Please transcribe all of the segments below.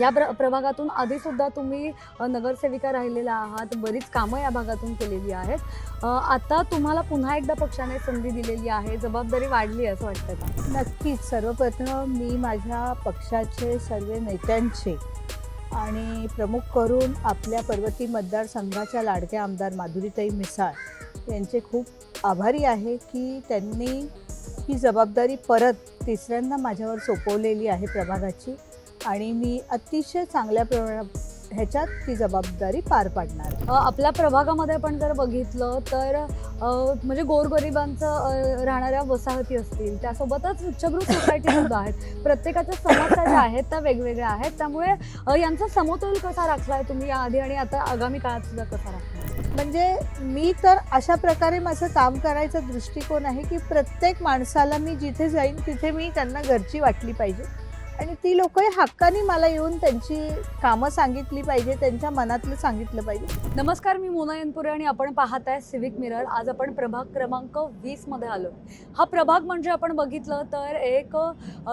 या प्र प्रभागातून आधीसुद्धा तुम्ही नगरसेविका राहिलेला आहात बरीच कामं या भागातून केलेली आहेत. आता तुम्हाला पुन्हा एकदा पक्षाने संधी दिलेली आहे जबाबदारी वाढली आहे असं वाटतं का? नक्कीच. सर्वप्रथम मी माझ्या पक्षाचे सर्व नेत्यांचे आणि प्रमुख करून आपल्या पर्वती मतदारसंघाच्या लाडक्या आमदार माधुरीताई मिसाळ यांचे खूप आभारी आहे की त्यांनी ही जबाबदारी परत तिसऱ्यांदा माझ्यावर सोपवलेली आहे प्रभागाची. आणि मी अतिशय चांगल्या प्र ह्याच्यात ती जबाबदारी पार पाडणार आपल्या प्रभागामध्ये आपण जर बघितलं तर म्हणजे गोरगरिबांचं राहणाऱ्या वसाहती असतील त्यासोबतच उच्चभ्रू सोसायटी सुद्धा आहेत. प्रत्येकाच्या समस्या ज्या आहेत त्या वेगवेगळ्या आहेत. त्यामुळे यांचा समतोल कसा राखलाय तुम्ही याआधी आणि आता आगामी काळात सुद्धा कसा राखला म्हणजे मी तर अशा प्रकारे माझं काम करायचा दृष्टिकोन आहे की प्रत्येक माणसाला मी जिथे जाईन तिथे मी त्यांना घरची वाटली पाहिजे. आणि ती लोक हक्काने मला येऊन त्यांची कामं सांगितली पाहिजे त्यांच्या मनातलं सांगितलं पाहिजे. नमस्कार मी मोना यनपुरे आणि आपण पाहत आहे सिविक मिरर आज आपण प्रभाग क्रमांक वीसमध्ये आलो. हा प्रभाग म्हणजे आपण बघितलं तर एक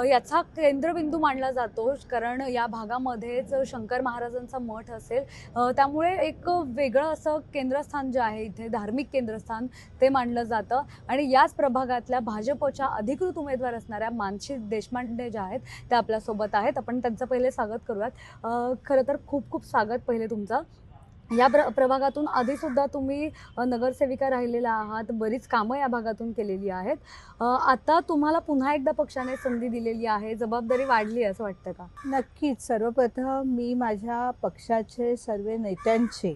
याचा केंद्रबिंदू मानला जातो कारण या भागामध्येच शंकर महाराजांचा मठ असेल. त्यामुळे एक वेगळं असं केंद्रस्थान जे आहे इथे धार्मिक केंद्रस्थान ते मानलं जातं. आणि याच प्रभागातल्या भाजपच्या अधिकृत उमेदवार असणाऱ्या मानसी देशपांडे ज्या आहेत त्या आपल्या आपल्यासोबत आहेत. आपण त्यांचं पहिले स्वागत करूयात. खरं तर खूप खूप स्वागत पहिले तुमचं. या प्र प्रभागातून आधीसुद्धा तुम्ही नगरसेविका राहिलेला आहात. बरीच कामं या भागातून केलेली आहेत. आता तुम्हाला पुन्हा एकदा पक्षाने संधी दिलेली आहे. जबाबदारी वाढली आहे असं वाटतं का? नक्कीच. सर्वप्रथम मी माझ्या पक्षाचे सर्व नेत्यांचे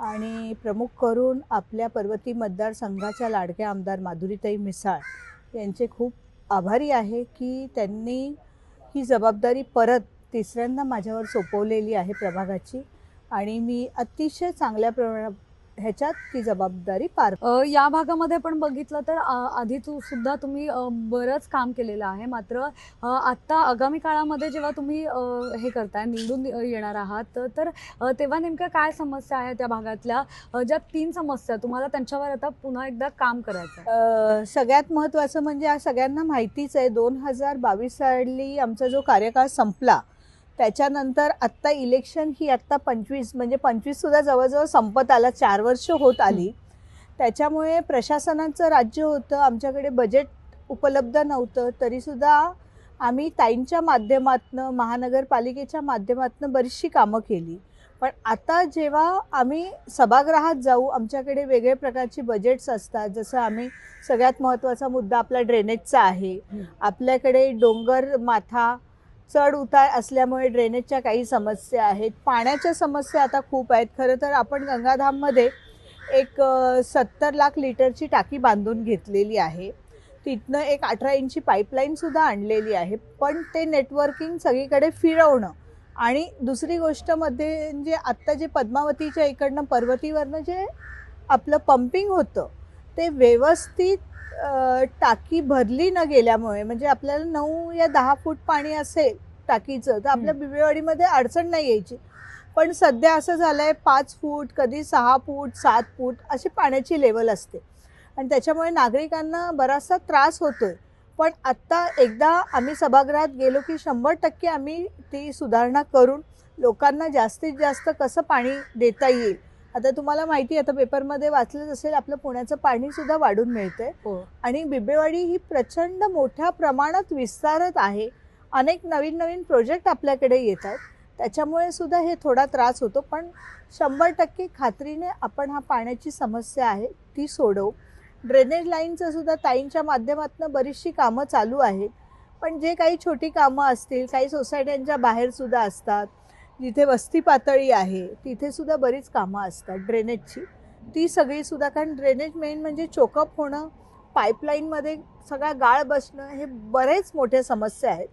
आणि प्रमुख करून आपल्या पर्वती मतदारसंघाच्या लाडक्या आमदार माधुरीताई मिसाळ यांचे खूप आभारी आहे की त्यांनी ही जबाबदारी परत तिसऱ्यांदा माझ्यावर सोपवलेली आहे प्रभागाची. आणि मी अतिशय चांगल्या प्र ह्याच्यात ती जबाबदारी पार या भागामध्ये पण बघितलं तर आधी तू सुद्धा तुम्ही बरंच काम केलेलं आहे. मात्र अ, आता आगामी काळामध्ये जेव्हा तुम्ही हे करताय निवडून येणार आहात तर तेव्हा नेमक्या काय समस्या आहेत त्या भागातल्या? ज्या तीन समस्या तुम्हाला त्यांच्यावर आता पुन्हा एकदा काम करायचं सगळ्यात महत्त्वाचं म्हणजे सगळ्यांना माहितीच आहे दोन हजार बावीस साली आमचा जो कार्यकाळ संपला त्याच्यानंतर आत्ता इलेक्शन ही आत्ता पंचवीस म्हणजे पंचवीससुद्धा जवळजवळ संपत आला चार वर्ष होत आली. त्याच्यामुळे प्रशासनाचं राज्य होतं आमच्याकडे बजेट उपलब्ध नव्हतं तरीसुद्धा आम्ही ताईंच्या माध्यमातनं महानगरपालिकेच्या माध्यमातनं बरीचशी कामं केली. पण आता जेव्हा आम्ही सभागृहात जाऊ आमच्याकडे वेगळ्या प्रकारची बजेट्स असतात. जसं आम्ही सगळ्यात महत्त्वाचा मुद्दा आपला ड्रेनेजचा आहे. आपल्याकडे डोंगर माथा चढ उतार असल्यामुळे ड्रेनेजच्या काही समस्या आहेत. पाण्याच्या समस्या आता खूप आहेत. खरं तर आपण गंगाधाममध्ये एक सत्तर लाख लिटरची टाकी बांधून घेतलेली आहे. तिथनं एक अठरा इंची पाईपलाईनसुद्धा आणलेली आहे. पण ते नेटवर्किंग सगळीकडे फिरवणं आणि दुसरी गोष्टमध्ये म्हणजे आत्ता जे पद्मावतीच्या इकडनं पर्वतीवरनं जे आपलं पंपिंग होतं ते व्यवस्थित टाकी भरली न गेल्यामुळे म्हणजे आपल्याला नऊ या दहा फूट पाणी असेल टाकीचं तर आपल्या बिबेवाडीमध्ये अडचण नाही यायची. पण सध्या असं झालं आहे पाच फूट कधी सहा फूट सात फूट अशी पाण्याची लेवल असते. आणि त्याच्यामुळे नागरिकांना बराचसा त्रास होतोय. पण आत्ता एकदा आम्ही सभागृहात गेलो की शंभर टक्के आम्ही ती सुधारणा करून लोकांना जास्तीत जास्त कसं पाणी देता येईल आता तुम्हाला माहिती आता पेपरमध्ये वाचलंच असेल आपलं पुण्याचं पाणीसुद्धा वाढून मिळतंय. हो. आणि बिबेवाडी ही प्रचंड मोठ्या प्रमाणात विस्तारत आहे. अनेक नवीन नवीन प्रोजेक्ट आपल्याकडे येत आहेत त्याच्यामुळे सुद्धा हे थोडा त्रास होतो. पण शंभर टक्के खात्रीने आपण हा पाण्याची समस्या आहे ती सोडवू. ड्रेनेज लाईनचं सुद्धा ताईंच्या माध्यमातून बरीचशी कामं चालू आहेत. पण जे काही छोटी कामं असतील काही सोसायट्यांच्या बाहेरसुद्धा असतात जिथे वस्ती पातळी आहे तिथे सुद्धा बरीच कामं असतात ड्रेनेजची ती सगळीसुद्धा कारण ड्रेनेज मेन म्हणजे चोकअप होणं पाईपलाईनमध्ये सगळा गाळ बसणं हे बरेच मोठ्या समस्या आहेत.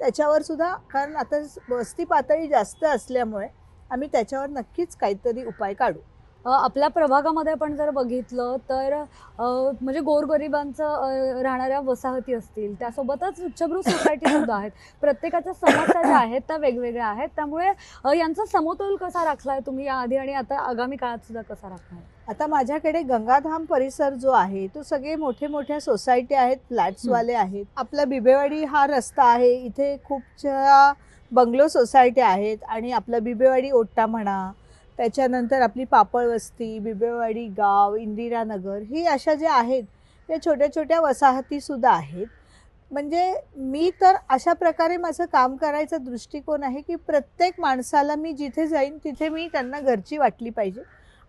त्याच्यावर सुद्धा कारण आता वस्ती पातळी जास्त असल्यामुळे आम्ही त्याच्यावर नक्कीच काहीतरी उपाय काढू. आपल्या प्रभागामध्ये आपण जर बघितलं तर म्हणजे गोरगरिबांचं राहणाऱ्या वसाहती असतील त्यासोबतच उच्चभ्रू सोसायटी सुद्धा आहेत. प्रत्येकाच्या समस्या ज्या आहेत त्या वेगवेगळ्या आहेत. त्यामुळे यांचा समतोल कसा राखलाय तुम्ही याआधी आणि आता आगामी काळात सुद्धा कसा राखलाय आता माझ्याकडे गंगाधाम परिसर जो आहे तो सगळे मोठे मोठ्या सोसायटी आहेत फ्लॅट्सवाले आहेत. आपला बिबेवाडी हा रस्ता आहे इथे खूपच्या बंगलो सोसायट्या आहेत आणि आपलं बिबेवाडी ओट्टा म्हणा त्याच्यानंतर आपली पापळवस्ती बिबेवाडी गाव इंदिरानगर ही अशा ज्या आहेत या छोट्या छोट्या वसाहतीसुद्धा आहेत. म्हणजे मी तर अशा प्रकारे माझं काम करायचा दृष्टिकोन आहे की प्रत्येक माणसाला मी जिथे जाईन तिथे मी त्यांना घरची वाटली पाहिजे.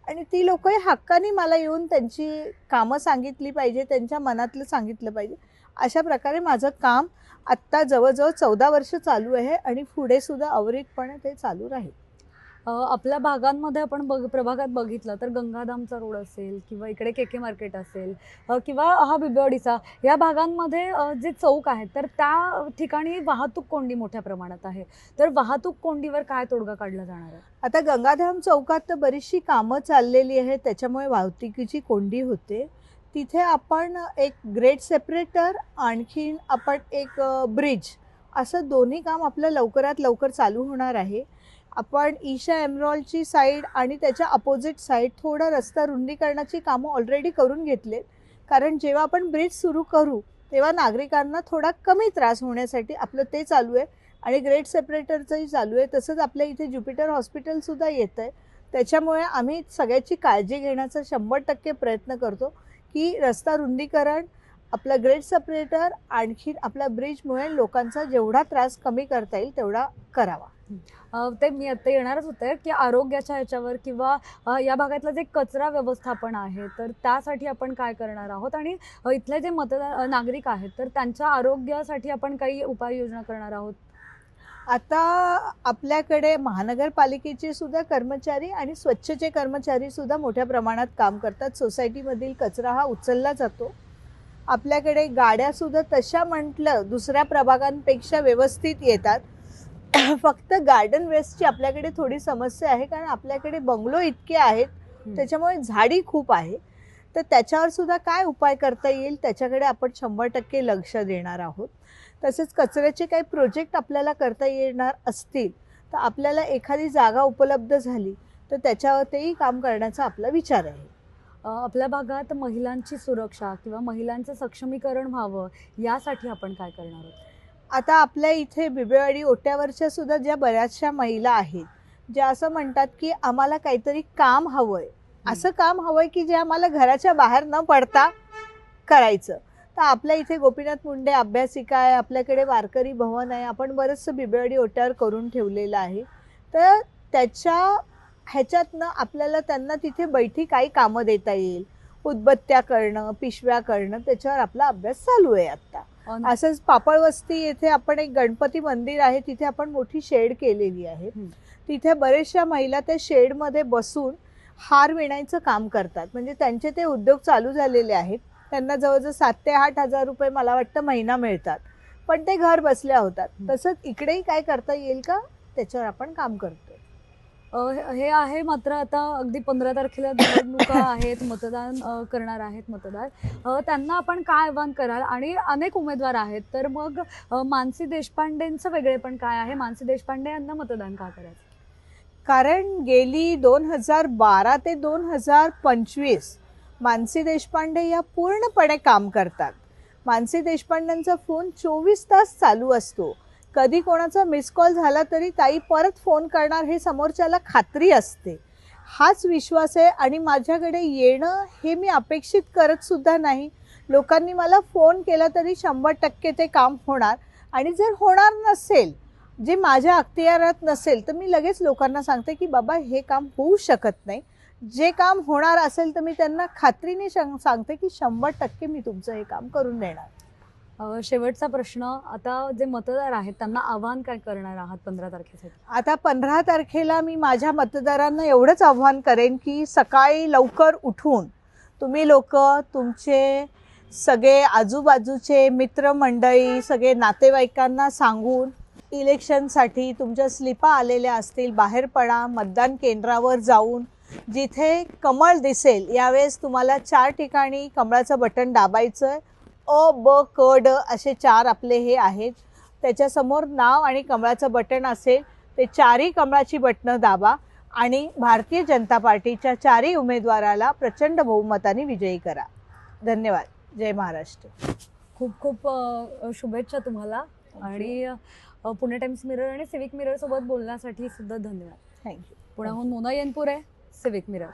आणि ती लोकही हक्काने मला येऊन त्यांची कामं सांगितली पाहिजे त्यांच्या मनातलं सांगितलं पाहिजे. अशा प्रकारे माझं काम आत्ता जवळजवळ चौदा वर्ष चालू आहे आणि पुढेसुद्धा अवरितपणे ते चालू राहील. आपल्या भागांमध्ये आपण बघ प्रभागात बघितलं तर गंगाधामचा रोड असेल किंवा इकडे के के मार्केट असेल किंवा हा बिबवेवाडीचा या भागांमध्ये जे चौक आहेत तर त्या ठिकाणी वाहतूक कोंडी मोठ्या प्रमाणात आहे. तर वाहतूक कोंडीवर काय तोडगा काढला जाणार आहे? आता गंगाधाम चौकात तर बरीचशी कामं चाललेली आहेत त्याच्यामुळे वाहतुकीची कोंडी होते. तिथे आपण एक ग्रेट सेपरेटर आणखीन आपण एक ब्रिज असं दोन्ही काम आपलं लवकरात लवकर चालू होणार आहे. आपण ईशा एमरॉलची साईड आणि त्याच्या अपोजिट साईड थोडं रस्ता रुंदीकरणाची कामं ऑलरेडी करून घेतलेत. कारण जेव्हा आपण ब्रिज सुरू करू तेव्हा नागरिकांना थोडा कमी त्रास होण्यासाठी आपलं ते चालू आहे. आणि ग्रेट सेपरेटरचंही चालू आहे. तसंच आपल्या इथे ज्युपिटर हॉस्पिटलसुद्धा येतं आहे. त्याच्यामुळे आम्ही सगळ्याची काळजी घेण्याचा शंभर टक्के प्रयत्न करतो की रस्ता रुंदीकरण आपलं ग्रेट सेपरेटर आणखीन आपल्या ब्रिजमुळे लोकांचा जेवढा त्रास कमी करता येईल तेवढा करावा. ते मी आता येणारच होते की आरोग्याच्या ह्याच्यावर किंवा या भागातलं जे कचरा व्यवस्थापन आहे तर त्यासाठी आपण काय करणार आहोत? आणि इथले जे मतदार नागरिक आहेत तर त्यांच्या आरोग्यासाठी आपण काही उपाययोजना करणार आहोत? आता आपल्याकडे महानगरपालिकेचे सुद्धा कर्मचारी आणि स्वच्छचे कर्मचारी सुद्धा मोठ्या प्रमाणात काम करतात. सोसायटीमधील कचरा हा उचलला जातो. आपल्याकडे गाड्या सुद्धा तशा म्हटलं दुसऱ्या प्रभागांपेक्षा व्यवस्थित येतात. फक्त गार्डन वेस्टची आपल्याकडे थोडी समस्या आहे कारण आपल्याकडे बंगलो इतके आहेत त्याच्यामुळे झाडी खूप आहे. तर त्याच्यावर सुद्धा काय उपाय करता येईल? त्याच्याकडे आपण शंभर टक्के लक्ष देणार आहोत. तसेच कचऱ्याचे काही प्रोजेक्ट आपल्याला करता येणार असतील तर आपल्याला एखादी जागा उपलब्ध झाली तर त्याच्यावर तेही काम करण्याचा आपला विचार आहे. आपल्या भागात महिलांची सुरक्षा किंवा महिलांचं सक्षमीकरण व्हावं यासाठी आपण काय करणार आहोत? आता आपल्या इथे बिबेवाडी ओट्यावरच्या सुद्धा ज्या बऱ्याचशा महिला आहेत ज्या असं म्हणतात की आम्हाला काहीतरी काम हवंय. असं काम हवंय की जे आम्हाला घराच्या बाहेर न पडता करायचं. तर आपल्या इथे गोपीनाथ मुंडे अभ्यासिका आहे आपल्याकडे वारकरी भवन आहे आपण बरंचसं बिबेवाडी ओट्यावर करून ठेवलेलं आहे. तर त्याच्या ह्याच्यातनं आपल्याला त्यांना तिथे बैठी काही कामं देता येईल. उदबत्त्या करणं पिशव्या करणं त्याच्यावर आपला अभ्यास चालू आहे आत्ता. अ, असंच पापळवस्ती येथे आपण एक गणपती मंदिर आहे तिथे आपण मोठी शेड केलेली आहे. हं. तिथे बरेचशा महिला त्या शेडमध्ये बसून हार विणायचं काम करतात. म्हणजे त्यांचे ते उद्योग चालू झालेले आहेत. त्यांना जवळजवळ सात ते आठ हजार रुपये मला वाटतं महिना मिळतात. पण ते घर बसल्या होतात. हं. तसंच इकडेही काय करता येईल का? त्याच्यावर आपण काम करतोय अ, हे आहे मात्र आता अगदी पंधरा तारखेला निवडणुका आहेत मतदान करणार आहेत मतदार. त्यांना आपण काय आव्हान कराल? आणि अनेक उमेदवार आहेत तर मग मानसी देशपांडेंचं वेगळेपण काय आहे? मानसी देशपांडे यांना मतदान का करायचं? कारण गेली दोन हजार बारा ते दोन हजार पंचवीस मानसी देशपांडे या पूर्णपणे काम करतात. मानसी देशपांडेंचा फोन चोवीस तास चालू असतो. कधी कोणाचा मिस कॉल झाला तरी ताई परत फोन करणार हे समोरच्याला खात्री असते. हाच विश्वास आहे आणि माझ्याकडे येणं हे मी अपेक्षित करत सुद्धा नाही. लोकांनी मला फोन केला तरी शंभर टक्के ते काम होणार आणि जर होणार नसेल जे माझ्या अख्तियारात नसेल तर मी लगेच लोकांना सांगते की बाबा हे काम होऊ शकत नाही. जे काम होणार असेल तर मी त्यांना खात्रीने शं- सांगते की शंभर टक्के मी तुमचं हे काम करून देणार. शेवटचा प्रश्न आता जे मतदार आहेत त्यांना आव्हान काय करणार आहात पंधरा तारखेसाठी? आता पंधरा तारखेला मी माझ्या मतदारांना एवढंच आव्हान करेन की सकाळी लवकर उठून तुम्ही लोक तुमचे सगळे आजूबाजूचे मित्रमंडळी सगळे नातेवाईकांना सांगून इलेक्शनसाठी तुमच्या स्लिपा आलेल्या असतील बाहेर पडा मतदान केंद्रावर जाऊन. जिथे कमळ दिसेल यावेळेस तुम्हाला चार ठिकाणी कमळाचं बटन दाबायचं आहे अ ब क ड असे चार आपले हे आहेत. त्याच्यासमोर नाव आणि कमळाचं बटन असेल. ते चारही कमळाची बटणं दाबा आणि भारतीय जनता पार्टीच्या चारही उमेदवाराला प्रचंड बहुमताने विजयी करा. धन्यवाद. जय महाराष्ट्र. खूप खूप शुभेच्छा तुम्हाला. आणि पुणे टाइम्स मिरर आणि सिविक मिरर सोबत बोलण्यासाठी सुद्धा धन्यवाद. थँक्यू पुण्याहून मोना येनपूर आहे सिविक मिरर.